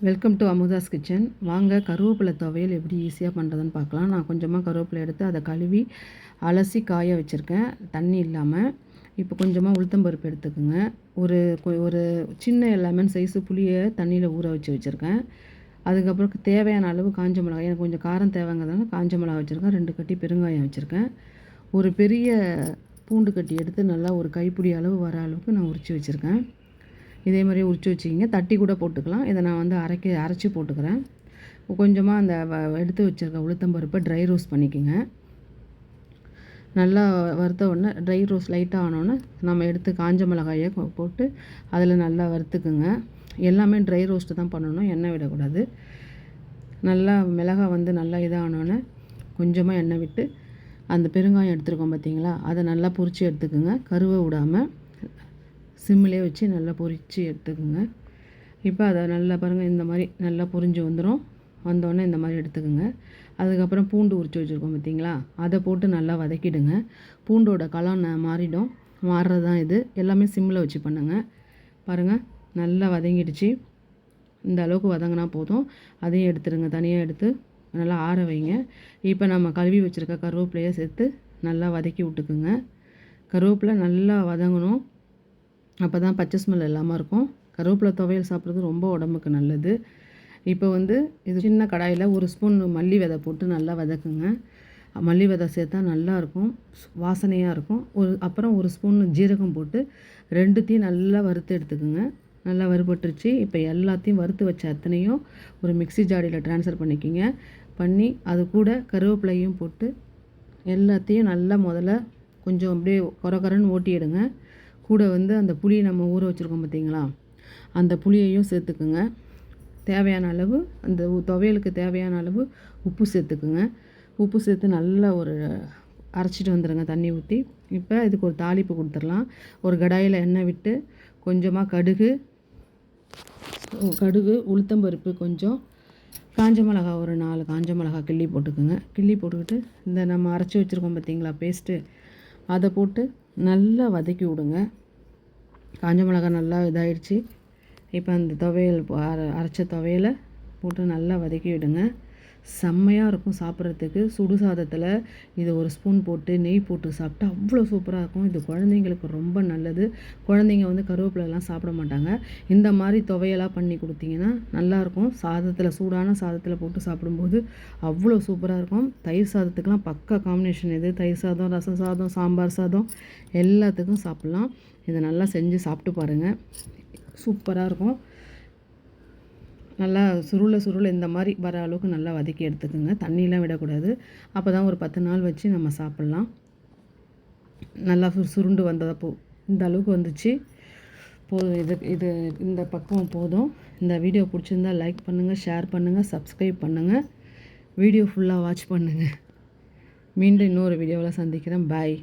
Welcome to Amudha's kitchen வாங்க கருவேப்பிலை துவையல் எப்படி ஈஸியாக பண்ணுறதுன்னு பார்க்கலாம். நான் கொஞ்சமாக கருவேப்பிலை எடுத்து அதை கழுவி அலசி காய வச்சுருக்கேன். தண்ணி இல்லாமல் இப்போ கொஞ்சமாக உளுத்தம்பருப்பு எடுத்துக்கோங்க. ஒரு கொ- ஒரு சின்ன லெமன் சைஸு புளியை தண்ணியில் ஊற வச்சு வச்சுருக்கேன். அதுக்கப்புறம் தேவையான அளவு காஞ்ச மிளகாய் எனக்கு கொஞ்சம் காரம் தேவைங்கிறதுனால காஞ்ச மிளகாய் வச்சுருக்கேன். ரெண்டு கட்டி பெருங்காயம் வச்சுருக்கேன். ஒரு பெரிய பூண்டு கட்டி எடுத்து நல்லா ஒரு கைப்பிடி அளவு வர அளவுக்கு நான் உரித்து வச்சுருக்கேன். இதே மாதிரி உரிச்சு வச்சுக்கிங்க. தட்டி கூட போட்டுக்கலாம். இதை நான் வந்து அரைக்க அரைச்சி போட்டுக்கிறேன். கொஞ்சமாக அந்த வ- எடுத்து வச்சுருக்க உளுத்தம்பருப்பை ட்ரை ரோஸ்ட் பண்ணிக்கோங்க. நல்லா வறுத்த உடனே ட்ரை ரோஸ்ட் லைட்டாக ஆனோடனே நம்ம எடுத்து காஞ்ச மிளகாயை கொ- போட்டு அதில் நல்லா வறுத்துக்குங்க. எல்லாமே ட்ரை ரோஸ்ட்டு தான் பண்ணணும். எண்ணெய் விடக்கூடாது. நல்லா மிளகாய் வந்து நல்லா இதானோடனே கொஞ்சமாக எண்ணெய் விட்டு அந்த பெருங்காயம் எடுத்துருக்கோம் பார்த்தீங்களா? அதை நல்லா பொரிச்சு எடுத்துக்கோங்க. கருவை விடாமல் சிம்மிலே வச்சு நல்லா பொரித்து எடுத்துக்கோங்க. இப்போ அதை நல்லா பாருங்கள் இந்த மாதிரி நல்லா பொரிஞ்சு வந்துடும் வந்தோடனே இந்த மாதிரி எடுத்துக்கோங்க. அதுக்கப்புறம் பூண்டு உரிச்சு வச்சுருக்கோம் பார்த்தீங்களா? அதை போட்டு நல்லா வதக்கிடுங்க. பூண்டோட கலம் ந- மாறிடும். மாறுறது தான் இது. எல்லாமே சிம்மில் வச்சு பண்ணுங்கள் பாருங்கள் நல்லா வதங்கிடுச்சு. இந்த அளவுக்கு வதங்கினா போதும். அதையும் எடுத்துருங்க தனியாக எடுத்து நல்லா ஆற வைங்க. இப்போ நம்ம கழுவி வச்சுருக்க கருவேப்பிலையை சேர்த்து நல்லா வதக்கி விட்டுக்குங்க. கருவேப்பிலை நல்லா வதங்கணும். அப்போ தான் பச்சை ஸ்மெல் இல்லாமல் இருக்கும். கருவேப்பிலை துவையல் சாப்பிட்றது ரொம்ப உடம்புக்கு நல்லது. இப்போ வந்து இது சின்ன கடாயில் ஒரு ஸ்பூன் மல்லி விதை போட்டு நல்லா வதக்குங்க. மல்லி விதை சேர்த்தா நல்லாயிருக்கும் வாசனையாக இருக்கும். ஒரு அப்புறம் ஒரு ஸ்பூன் ஜீரகம் போட்டு ரெண்டுத்தையும் நல்லா வறுத்து எடுத்துக்கோங்க. நல்லா வறுபட்டுருச்சு. இப்போ எல்லாத்தையும் வறுத்து வச்ச அத்தனையும் ஒரு மிக்ஸி ஜாடியில் ட்ரான்ஸ்ஃபர் பண்ணிக்கிங்க. பண்ணி அது கூட கருவேப்பிலையும் போட்டு எல்லாத்தையும் நல்லா முதல்ல கொஞ்சம் அப்படியே கொர கொரன்னு ஓட்டிடுங்க. கூட வந்து அந்த புளியை நம்ம ஊற வச்சுருக்கோம் பார்த்தீங்களா? அந்த புளியையும் சேர்த்துக்குங்க. தேவையான அளவு அந்த துவையலுக்கு தேவையான அளவு உப்பு சேர்த்துக்குங்க. உப்பு சேர்த்து நல்லா ஒரு அரைச்சிட்டு வந்துடுங்க தண்ணி ஊற்றி இப்போ இதுக்கு ஒரு தாளிப்பு கொடுத்துடலாம். ஒரு கடாயில் எண்ணெய் விட்டு கொஞ்சமாக கடுகு கடுகு உளுத்தம்பருப்பு கொஞ்சம் காஞ்ச மிளகா ஒரு நாலு காஞ்ச மிளகா கிள்ளி போட்டுக்குங்க. கிள்ளி போட்டுக்கிட்டு இந்த நம்ம அரைச்சி வச்சுருக்கோம் பார்த்தீங்களா பேஸ்ட்டு அதை போட்டு நல்லா வதக்கி விடுங்க. காஞ்ச மிளகா நல்லா இதாயிடுச்சு. இப்போ அந்த துவையல் போ- அரைச்ச துவையலை போட்டு நல்லா வதக்கி விடுங்க செம்மையாக இருக்கும் சாப்பிட்றதுக்கு. சுடு சாதத்தில் இது ஒரு ஸ்பூன் போட்டு நெய் போட்டு சாப்பிட்டா அவ்வளோ சூப்பராக இருக்கும். இது குழந்தைங்களுக்கு ரொம்ப நல்லது. குழந்தைங்க வந்து கருவேப்பிலெல்லாம் சாப்பிட மாட்டாங்க. இந்த மாதிரி துவையெல்லாம் பண்ணி கொடுத்தீங்கன்னா நல்லாயிருக்கும் சாதத்தில் சூடான சாதத்தில் போட்டு சாப்பிடும்போது அவ்வளோ சூப்பராக இருக்கும். தயிர் சாதத்துக்கெலாம் பக்கா காம்பினேஷன் இது தயிர் சாதம் ரசம் சாதம் சாம்பார் சாதம் எல்லாத்துக்கும் சாப்பிட்லாம். இதை நல்லா செஞ்சு சாப்பிட்டு பாருங்கள் சூப்பராக இருக்கும். நல்லா சுருள சுருள இந்த மாதிரி வர அளவுக்கு நல்லா வதக்கி எடுத்துக்கோங்க. தண்ணியெலாம் விடக்கூடாது. அப்போ தான் ஒரு பத்து நாள் வச்சு நம்ம சாப்பிட்லாம். நல்லா சுரு சுருண்டு வந்ததப்போ இந்த அளவுக்கு வந்துச்சு. போதும் இது இது இந்த பக்குவம் போதும். இந்த வீடியோ பிடிச்சிருந்தா லைக் பண்ணுங்கள் ஷேர் பண்ணுங்கள் சப்ஸ்கிரைப் பண்ணுங்கள் வீடியோ ஃபுல்லாக வாட்ச் பண்ணுங்கள் மீண்டும் இன்னொரு வீடியோவில் சந்திக்கிறேன். பாய்